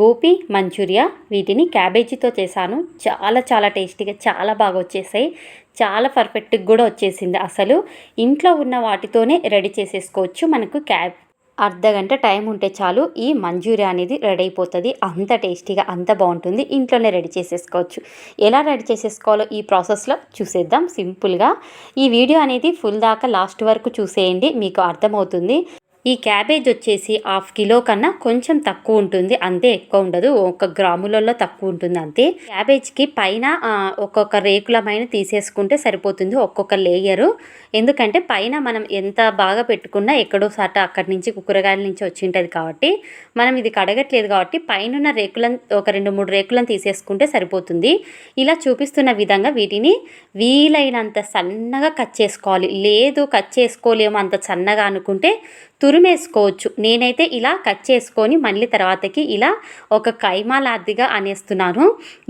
Gopi Manchuria వీటిని క్యాబేజీతో చేశాను. చాలా చాలా టేస్టీగా చాలా బాగా వచ్చేసాయి. చాలా పర్ఫెక్ట్గా కూడా వచ్చేసింది అసలు. ఇంట్లో ఉన్న వాటితోనే రెడీ చేసేసుకోవచ్చు మనకు క్యాబ్. అర్ధ గంట టైం ఉంటే చాలు ఈ మంచూరియా అనేది రెడీ అయిపోతుంది. అంత టేస్టీగా అంత బాగుంటుంది. ఇంట్లోనే రెడీ చేసేసుకోవచ్చు. ఎలా రెడీ చేసేసుకోవాలో ఈ ప్రాసెస్లో చూసేద్దాం సింపుల్గా. ఈ వీడియో అనేది ఫుల్ దాకా లాస్ట్ వరకు చూసేయండి మీకు అర్థమవుతుంది. ఈ క్యాబేజ్ వచ్చేసి హాఫ్ కిలో కన్నా కొంచెం తక్కువ ఉంటుంది. అంతే ఎక్కువ ఉండదు. ఒక గ్రాములలో తక్కువ ఉంటుంది అంతే. క్యాబేజ్కి పైన ఒక్కొక్క రేకులమైన తీసేసుకుంటే సరిపోతుంది ఒక్కొక్క లేయరు. ఎందుకంటే పైన మనం ఎంత బాగా పెట్టుకున్నా ఎక్కడో సాట అక్కడి నుంచి కూరగాయల నుంచి వచ్చి ఉంటుంది కాబట్టి మనం ఇది కడగట్లేదు కాబట్టి పైన రేకులను ఒక రెండు మూడు రేకులను తీసేసుకుంటే సరిపోతుంది. ఇలా చూపిస్తున్న విధంగా వీటిని వీలైనంత సన్నగా కట్ చేసుకోవాలి. లేదు కట్ చేసుకోలేము అంత సన్నగా అనుకుంటే తురిమేసుకోవచ్చు. నేనైతే ఇలా కట్ చేసుకొని మళ్ళీ తర్వాతకి ఇలా ఒక కైమాలాదిగా అనేస్తున్నాను.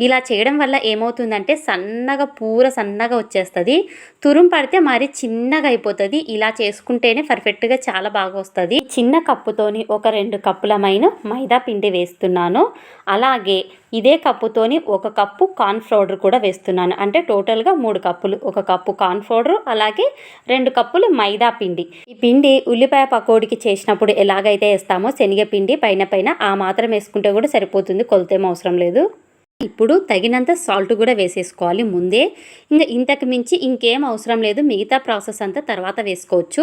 ఇలా చేయడం వల్ల ఏమవుతుందంటే సన్నగా పూర సన్నగా వచ్చేస్తుంది. తురుము పడితే మరి చిన్నగా అయిపోతుంది. ఇలా చేసుకుంటేనే పర్ఫెక్ట్గా చాలా బాగా వస్తుంది. చిన్న కప్పుతోని ఒక రెండు కప్పులమైన మైదా పిండి వేస్తున్నాను. అలాగే ఇదే కప్పుతోని ఒక కప్పు కార్న్ పౌడర్ కూడా వేస్తున్నాను. అంటే టోటల్గా మూడు కప్పులు. ఒక కప్పు కార్న్ పౌడర్ అలాగే రెండు కప్పులు మైదా పిండి. ఈ పిండి ఉల్లిపాయ పకోడికి చేసినప్పుడు ఎలాగైతే వేస్తామో శనగపిండి పైన పైన ఆ మాత్రం వేసుకుంటే కూడా సరిపోతుంది. కొలతేం అవసరం లేదు. ఇప్పుడు తగినంత సాల్ట్ కూడా వేసేసుకోవాలి ముందే. ఇంకా ఇంతకు మించి ఇంకేం అవసరం లేదు. మిగతా ప్రాసెస్ అంతా తర్వాత వేసుకోవచ్చు.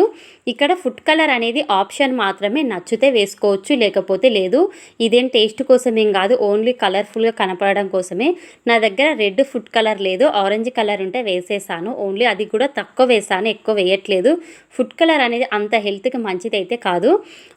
ఇక్కడ ఫుడ్ కలర్ అనేది ఆప్షన్ మాత్రమే నచ్చితే వేసుకోవచ్చు లేకపోతే లేదు. ఇదేం టేస్ట్ కోసమేం కాదు. ఓన్లీ కలర్ఫుల్గా కనపడడం కోసమే. నా దగ్గర రెడ్ ఫుడ్ కలర్ లేదు. ఆరెంజ్ కలర్ ఉంటే వేసేసాను. ఓన్లీ అది కూడా తక్కువ వేసాను. ఎక్కువ వేయట్లేదు. ఫుడ్ కలర్ అనేది అంత హెల్త్కి మంచిది అయితే కాదు.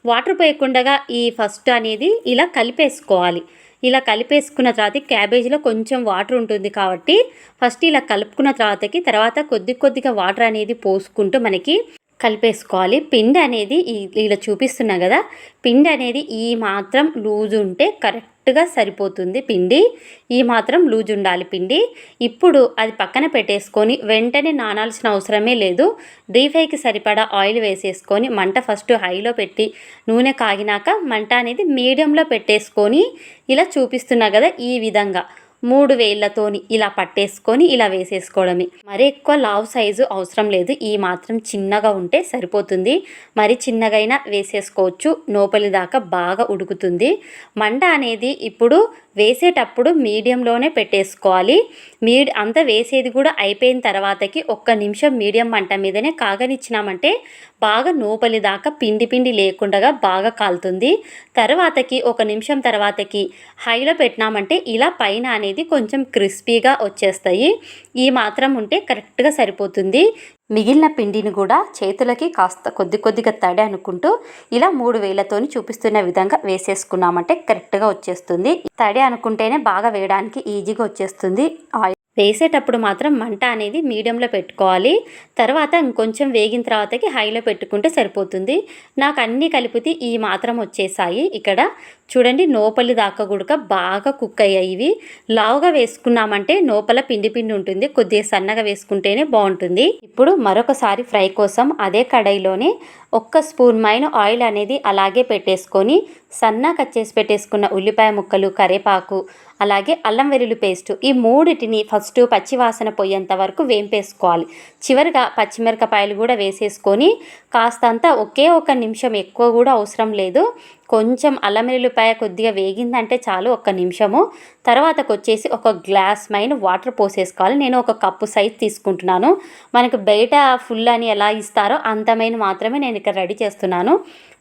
వాటర్ పోయకుండా ఈ ఫస్ట్ అనేది ఇలా కలిపేసుకోవాలి. ఇలా కలిపేసుకున్న తర్వాత క్యాబేజీలో కొంచెం వాటర్ ఉంటుంది కాబట్టి ఫస్ట్ ఇలా కలుపుకున్న తర్వాతకి తర్వాత కొద్ది కొద్దిగా వాటర్ అనేది పోసుకుంటూ మనకి కలిపేసుకోవాలి. పిండి అనేది ఇలా చూపిస్తున్నా కదా పిండి అనేది ఈ మాత్రం లూజ్ ఉంటే కరెక్ట్గా సరిపోతుంది పిండి. ఈ మాత్రం లూజ్ ఉండాలి పిండి. ఇప్పుడు అది పక్కన పెట్టేసుకొని వెంటనే నానాల్సిన అవసరమే లేదు. డీప్ ఫ్రైకి సరిపడా ఆయిల్ వేసేసుకొని మంట ఫస్ట్ హైలో పెట్టి నూనె కాగినాక మంట అనేది మీడియంలో పెట్టేసుకొని ఇలా చూపిస్తున్నా కదా ఈ విధంగా. మూడు వేళ్ళతోని ఇలా పట్టేసుకొని ఇలా వేసేసుకోవడమే. మరి ఎక్కువ లావ్ సైజు అవసరం లేదు. ఈ మాత్రం చిన్నగా ఉంటే సరిపోతుంది. మరి చిన్నగైనా వేసేసుకోవచ్చు. నోపలి దాకా బాగా ఉడుకుతుంది. మంట అనేది ఇప్పుడు వేసేటప్పుడు మీడియంలోనే పెట్టేసుకోవాలి. మీడి అంత వేసేది కూడా అయిపోయిన తర్వాతకి ఒక్క నిమిషం మీడియం మంట మీదనే కాగనిచ్చినామంటే బాగా నోపలి దాకా పిండి పిండి లేకుండా బాగా కాలుతుంది. తర్వాతకి ఒక నిమిషం తర్వాతకి హైలో పెట్టినామంటే ఇలా పైన అనేది కొంచెం క్రిస్పీగా వచ్చేస్తాయి. ఈ మాత్రం ఉంటే కరెక్ట్గా సరిపోతుంది. మిగిలిన పిండిని కూడా చేతులకి కాస్త కొద్ది కొద్దిగా తడి అనుకుంటూ ఇలా మూడు వేలతోని చూపిస్తున్న విధంగా వేసేసుకున్నామంటే కరెక్ట్గా వచ్చేస్తుంది. తడి అనుకుంటేనే బాగా వేయడానికి ఈజీగా వచ్చేస్తుంది. ఆయిల్ వేసేటప్పుడు మాత్రం మంట అనేది మీడియంలో పెట్టుకోవాలి. తర్వాత ఇంకొంచెం వేగిన తర్వాతకి హైలో పెట్టుకుంటే సరిపోతుంది. నాకు అన్నీ కలిపితే ఈ మాత్రం వచ్చేసాయి ఇక్కడ. చూడండి నోపలి దాకా గుడక బాగా కుక్ అయ్యాయి ఇవి. లావుగా వేసుకున్నామంటే నోపల పిండి పిండి ఉంటుంది. కొద్దిగా సన్నగా వేసుకుంటేనే బాగుంటుంది. ఇప్పుడు మరొకసారి ఫ్రై కోసం అదే కడాయిలోనే ఒక్క స్పూన్ మైన ఆయిల్ అనేది అలాగే పెట్టేసుకొని సన్నా కట్ చేసి పెట్టేసుకున్న ఉల్లిపాయ ముక్కలు కరేపాకు అలాగే అల్లం వెల్లుల్లి పేస్ట్ ఈ మూడిటిని ఫస్ట్ పచ్చివాసన పోయేంత వరకు వేంపేసుకోవాలి. చివరిగా పచ్చిమిరపకాయలు కూడా వేసేసుకొని కాస్తంత ఒకే ఒక నిమిషం ఎక్కువ కూడా అవసరం లేదు. కొంచెం అల్లం వెల్లుల్లిపాయ కొద్దిగా వేగిందంటే చాలు ఒక్క నిమిషము. తర్వాతకు వచ్చేసి ఒక గ్లాస్ మైన వాటర్ పోసేసుకోవాలి. నేను ఒక కప్పు సైజ్ తీసుకుంటున్నాను. మనకు బయట ఫుల్ అని ఎలా ఇస్తారో అంతమైన మాత్రమే నేను ఇక్కడ రెడీ చేస్తున్నాను.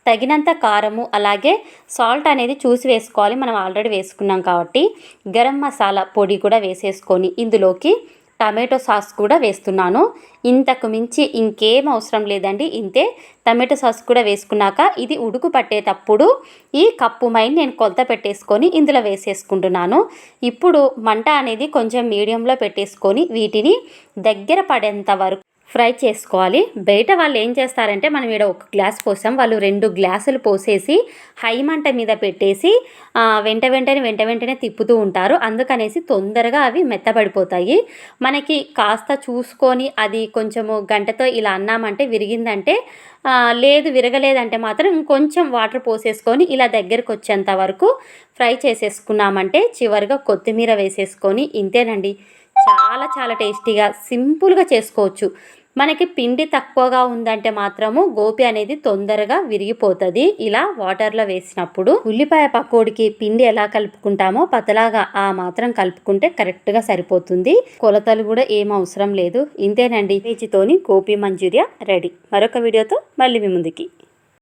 తగినంత కారము అలాగే సాల్ట్ అనేది చూసి వేసుకోవాలి. మనం ఆల్రెడీ వేసుకున్నాం కాబట్టి. గరం మసాలా పొడి కూడా వేసేసుకొని ఇందులోకి టమాటో సాస్ కూడా వేస్తున్నాను. ఇంతకు మించి ఇంకేం అవసరం లేదండి. ఇంతే టమాటో సాస్ కూడా వేసుకున్నాక ఇది ఉడుకు పట్టేటప్పుడు ఈ కప్పు మైన్ నేను కొలత పెట్టేసుకొని ఇందులో వేసేసుకుంటున్నాను. ఇప్పుడు మంట అనేది కొంచెం మీడియంలో పెట్టేసుకొని వీటిని దగ్గర పడేంత వరకు ఫ్రై చేసుకోవాలి. బయట వాళ్ళు ఏం చేస్తారంటే మనం ఇక్కడ ఒక గ్లాస్ పోసాం. వాళ్ళు రెండు గ్లాసులు పోసేసి హై మంట మీద పెట్టేసి వెంట వెంటనే వెంట వెంటనే తిప్పుతూ ఉంటారు. అందుకనేసి తొందరగా అవి మెత్తబడిపోతాయి. మనకి కాస్త చూసుకొని అది కొంచెము గంటతో ఇలా అన్నామంటే విరిగిందంటే లేదు విరగలేదంటే మాత్రం ఇంకొంచెం వాటర్ పోసేసుకొని ఇలా దగ్గరకు వచ్చేంత వరకు ఫ్రై చేసేసుకున్నామంటే చివరిగా కొత్తిమీర వేసేసుకొని ఇంతేనండి. చాలా చాలా టేస్టీగా సింపుల్గా చేసుకోవచ్చు. మనకి పిండి తక్కువగా ఉందంటే మాత్రము గోపి అనేది తొందరగా విరిగిపోతుంది. ఇలా వాటర్లో వేసినప్పుడు ఉల్లిపాయ పకోడికి పిండి ఎలా కలుపుకుంటామో పతలాగా ఆ మాత్రం కలుపుకుంటే కరెక్ట్గా సరిపోతుంది. కొలతలు కూడా ఏం అవసరం లేదు. ఇంతేనండి. వేచితోని గోపి మంచూరియా రెడీ. మరొక వీడియోతో మళ్ళీ మీ ముందుకి.